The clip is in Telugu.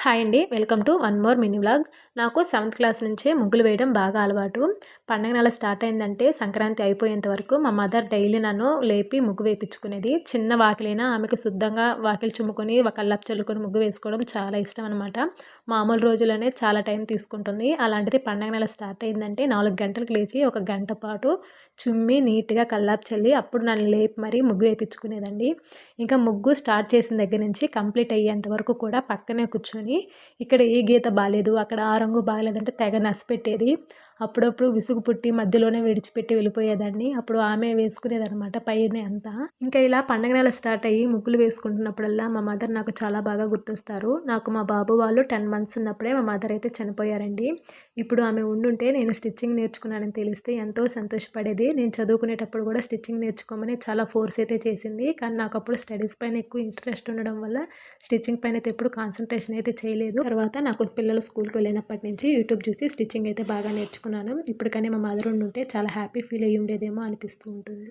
హాయ్ అండి welcome to one more mini vlog నాకు సెవెంత్ క్లాస్ నుంచే ముగ్గులు వేయడం బాగా అలవాటు. పండగ నెల స్టార్ట్ అయిందంటే సంక్రాంతి అయిపోయేంత వరకు మా మదర్ డైలీ నన్ను లేపి ముగ్గు వేయించుకునేది చిన్న వాకిలైనా ఆమెకు శుద్ధంగా వాకిలి చుమ్ముకొని ఒక కల్లాపు చల్లుకొని ముగ్గు వేసుకోవడం చాలా ఇష్టం అనమాట మామూలు రోజుల్లోనే చాలా టైం తీసుకుంటుంది. అలాంటిది పండగ నెల స్టార్ట్ అయిందంటే నాలుగు గంటలకు లేచి ఒక గంట పాటు చుమ్మి నీట్గా కల్లాపు చల్లి అప్పుడు నన్ను లేపి మరీ ముగ్గు వేయించుకునేదండి ఇంకా ముగ్గు స్టార్ట్ చేసిన దగ్గర నుంచి కంప్లీట్ అయ్యేంత వరకు కూడా పక్కనే కూర్చొని ఇక్కడ ఏ గీత బాగాలేదు అక్కడ ఆ రంగు బాగాలేదంటే తెగ నసిపెట్టేది. అప్పుడప్పుడు విసుగు పుట్టి మధ్యలోనే విడిచిపెట్టి వెళ్ళిపోయేదాన్ని. అప్పుడు ఆమె వేసుకునేదనమాట పైనే అంతా. ఇంకా ఇలా పండగ నెల స్టార్ట్ అయ్యి ముగ్గులు వేసుకుంటున్నప్పుడల్లా మా మదర్ నాకు చాలా బాగా గుర్తొస్తారు. నాకు మా బాబు వాళ్ళు టెన్ మంత్స్ ఉన్నప్పుడే మా మదర్ అయితే చనిపోయారండి. ఇప్పుడు ఆమె ఉండుంటే నేను స్టిచ్చింగ్ నేర్చుకున్నానని తెలిస్తే ఎంతో సంతోషపడేది. నేను చదువుకునేటప్పుడు కూడా స్టిచ్చింగ్ నేర్చుకోమని చాలా ఫోర్స్ అయితే చేసింది. కానీ నాకు అప్పుడు స్టడీస్ పైన ఎక్కువ ఇంట్రెస్ట్ ఉండడం వల్ల స్టిచ్చింగ్ పైన అయితే ఎప్పుడు కాన్సన్ట్రేషన్ అయితే చేయలేదు. తర్వాత నాకు పిల్లలు స్కూల్కి వెళ్ళినప్పటి నుంచి యూట్యూబ్ చూసి స్టిచ్చింగ్ అయితే బాగా నేర్చుకున్నాను. ఇప్పటికనే మా మదర్ ఉండుంటే చాలా హ్యాపీ ఫీల్ అయ్యి ఉండేదేమో అనిపిస్తూ ఉంటుంది.